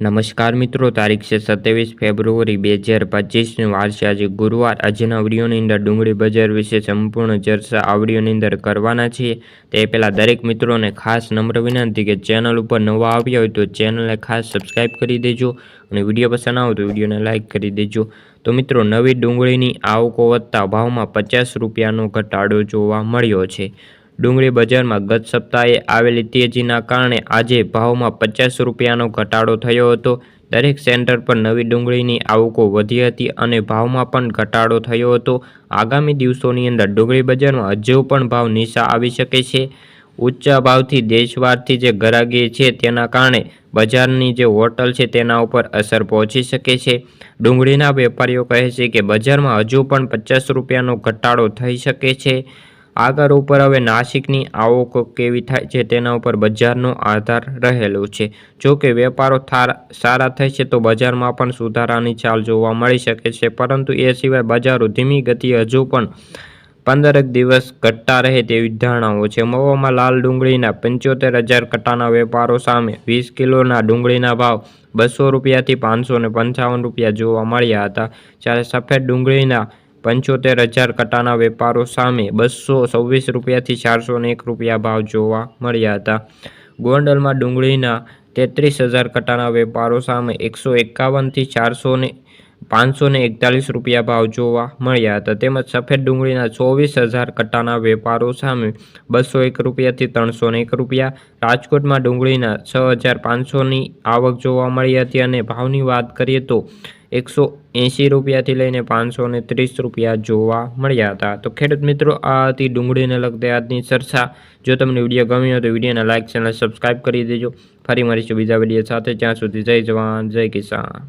નમસ્કાર મિત્રો, તારીખ છે સત્યાવીસ ફેબ્રુઆરી બે હજાર પચીસની વાર છે. આજે ગુરુવાર આજના આવડીઓની અંદર ડુંગળી બજાર વિશે સંપૂર્ણ ચર્ચા આવડીઓની અંદર કરવાના છીએ. તે પહેલાં દરેક મિત્રોને ખાસ નમ્ર વિનંતી કે ચેનલ ઉપર નવા આવ્યા હોય તો ચેનલને ખાસ સબસ્ક્રાઈબ કરી દેજો અને વીડિયો પસંદ આવે તો વિડીયોને લાઇક કરી દેજો. તો મિત્રો, નવી ડુંગળીની આવકો વધતા ભાવમાં પચાસ રૂપિયાનો ઘટાડો જોવા મળ્યો છે. ડુંગળી બજારમાં ગત સપ્તાહે આવેલી તેજીના કારણે આજે ભાવમાં પચાસ રૂપિયાનો ઘટાડો થયો હતો. દરેક સેન્ટર પર નવી ડુંગળીની આવકો વધી હતી અને ભાવમાં પણ ઘટાડો થયો હતો. આગામી દિવસોની અંદર ડુંગળી બજારમાં હજુ પણ ભાવ નીચા આવી શકે છે. ઊંચા ભાવથી દેશવારથી જે ગરાગી છે તેના કારણે બજારની જે હોટલ છે તેના ઉપર અસર પહોંચી શકે છે. ડુંગળીના વેપારીઓ કહે છે કે બજારમાં હજુ પણ પચાસ રૂપિયાનો ઘટાડો થઈ શકે છે. આગળ ઉપર હવે નાસિકની આવકો કેવી થાય છે તેના ઉપર બજારનો આધાર રહેલો છે. જો કે વેપારો સારા સારા થશે તો બજારમાં પણ સુધારાની ચાલ જોવા મળી શકે છે. પરંતુ એ સિવાય બજારો ધીમી ગતિએ હજુ પણ પંદરક દિવસ ઘટતા રહે તેવી ધારણાઓ છે. મવામાં લાલ ડુંગળીના પંચોતેર હજાર કટ્ટાના વેપારો સામે વીસ કિલોના ડુંગળીના ભાવ બસો રૂપિયાથી પાંચસો ને પંચાવન રૂપિયા જોવા મળ્યા હતા. જ્યારે સફેદ ડુંગળીના પંચોતેર હજાર કટાના વેપારો સામે બસો છવ્વીસ રૂપિયાથી ચારસો એક રૂપિયા ભાવ જોવા મળ્યા હતા. ગોંડલમાં ડુંગળીના તેત્રીસ હજાર કટાના વેપારો સામે એકસો એકાવનથી ચારસો પાંચસો ને એકતાલીસ રૂપિયા ભાવ જોવા મળ્યા હતા. તેમજ સફેદ ડુંગળીના ચોવીસ હજાર કટ્ટાના વેપારો સામે બસો એક રૂપિયાથી ત્રણસો એક રૂપિયા, રાજકોટમાં ડુંગળીના છ હજાર પાંચસોની આવક જોવા મળી હતી અને ભાવની વાત કરીએ તો એકસો એંશી રૂપિયાથી લઈને પાંચસો ને ત્રીસ રૂપિયા જોવા મળ્યા હતા. તો ખેડૂત મિત્રો, આ હતી ડુંગળીને લગતી આજની ચર્ચા. જો તમને વીડિયો ગમ્યો તો વિડીયોને લાઇક ચેનલ સબસ્ક્રાઈબ કરી દેજો. ફરી મળીશું બીજા વીડિયો સાથે. જ્યાં સુધી જય જવાન, જય કિસાન.